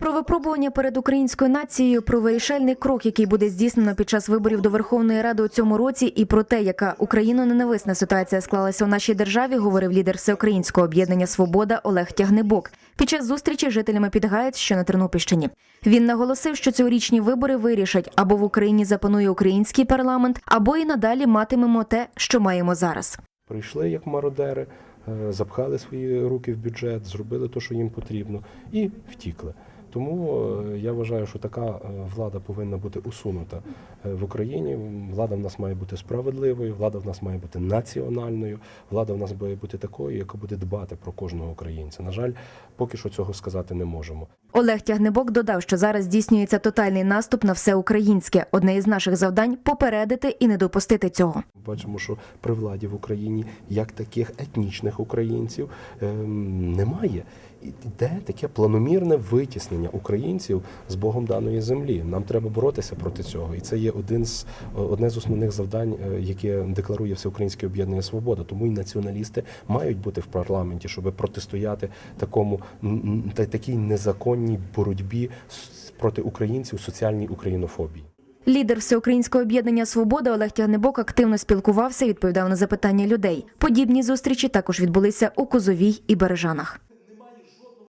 Про випробування перед українською нацією, про вирішальний крок, який буде здійснено під час виборів до Верховної Ради у цьому році, і про те, яка україно-ненависна ситуація склалася у нашій державі, говорив лідер всеукраїнського об'єднання Свобода Олег Тягнебок під час зустрічі з жителями Підгаєць, що на Тернопільщині. Він наголосив, що цьогорічні вибори вирішать або в Україні запанує український парламент, або і надалі матимемо те, що маємо зараз. Прийшли як мародери, е, запхали свої руки в бюджет, зробили те, що їм потрібно, і втікли. Тому е, я вважаю, що така е, влада повинна бути усунута е, в Україні. Влада в нас має бути справедливою, влада в нас має бути національною, влада в нас має бути такою, яка буде дбати про кожного українця. На жаль, поки що цього сказати не можемо. Олег Тягнебок додав, що зараз здійснюється тотальний наступ на все українське. Одне із наших завдань попередити і не допустити цього. Бачимо, що при владі в Україні як таких етнічних українців ем, немає. Іде таке планомірне витіснення українців з Богом даної землі. Нам треба боротися проти цього, і це є один з одне з основних завдань, е, яке декларує Всеукраїнське об'єднання Свобода. Тому і націоналісти мають бути в парламенті, щоб протистояти такому та такій незаконній боротьбі проти українців, соціальній українофобії. Лідер всеукраїнського об'єднання Свобода Олег Тягнебок активно спілкувався, і відповідав на запитання людей. Подібні зустрічі також відбулися у Козовій і Бережанах.